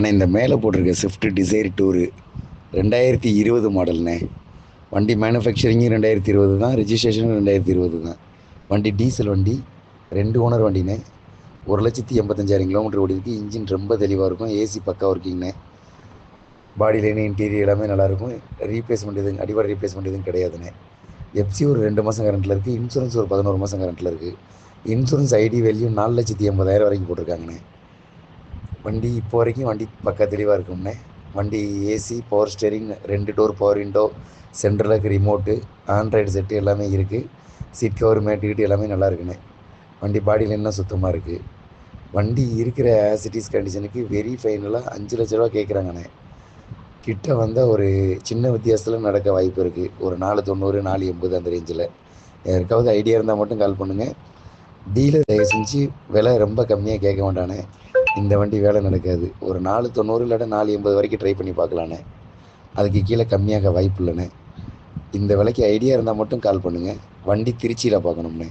ஆனால் இந்த மேலே போட்டிருக்க ஸ்விஃப்ட் டிசைர் டூரு ரெண்டாயிரத்தி இருபது மாடல்ண்ணே வண்டி மேனுஃபேக்சரிங்கும் ரெண்டாயிரத்தி இருபது தான் ரிஜிஸ்ட்ரேஷனும் ரெண்டாயிரத்தி இருபது தான். வண்டி டீசல் வண்டி ரெண்டு ஓனர் வண்டிண்ணே ஒரு லட்சத்தி எண்பத்தஞ்சாயிரம் கிலோமீட்டர் ஓடிருக்கு. இன்ஜின் ரொம்ப தெளிவாக இருக்கும். ஏசி பக்கா ஒர்க்கிங்ண்ணே பாடி லைன் இன்டீரியர் எல்லாமே நல்லாயிருக்கும் ரீப்ளேஸ்மெண்ட் எதுவும் அடிவாட ரீப்ளேஸ்மெண்ட் எதுவும் கிடையாதுண்ணே. எஃப்சி ஒரு ரெண்டு மாதம் கரண்ட்டில் இருக்குது இன்சூரன்ஸ் ஒரு பதினோரு மாதம் கரண்ட்டில் இருக்குது இன்சூரன்ஸ் ஐடி வேல்யூ நாலு லட்சத்தி எண்பதாயிரம் வரைக்கும் போட்டிருக்காங்கண்ணே. வண்டி இப்போ வரைக்கும் வண்டி பக்கா தெளிவாக இருக்கும்ண்ணே வண்டி ஏசி பவர் ஸ்டேரிங் ரெண்டு டோர் பவர் விண்டோ சென்ட்ரலுக்கு ரிமோட்டு ஆண்ட்ராய்டு செட்டு எல்லாமே இருக்குது சீட் கவர் மேட்டுக்கிட்டு எல்லாமே நல்லா இருக்குண்ணே வண்டி பாடியில் என்ன சுத்தமாக இருக்குது வண்டி இருக்கிற ஆசிட்டிஸ் கண்டிஷனுக்கு வெரி ஃபைனலாக அஞ்சு லட்ச ரூபா கேட்குறாங்கண்ணே கிட்ட வந்தால் ஒரு சின்ன வித்தியாசத்தில் நடக்க வாய்ப்பு இருக்குது ஒரு நாலு தொண்ணூறு நாலு எண்பது அந்த ரேஞ்சில் யாருக்காவது ஐடியா இருந்தால் மட்டும் கால் பண்ணுங்கள் டீலர் தயவு செஞ்சு விலை ரொம்ப கம்மியாக கேட்க மாட்டானே இந்த வண்டி வேலை நடக்காது. ஒரு நாலு தொண்ணூறு இல்லாட்ட நாலு எண்பது வரைக்கும் ட்ரை பண்ணி பார்க்கலாண்ணே. அதுக்கு கீழே கம்மியாக வாய்ப்பு இல்லைண்ணே. இந்த விலைக்கு ஐடியா இருந்தால் மட்டும் கால் பண்ணுங்கள் வண்டி திருச்சியில் பார்க்கணும்ண்ணே.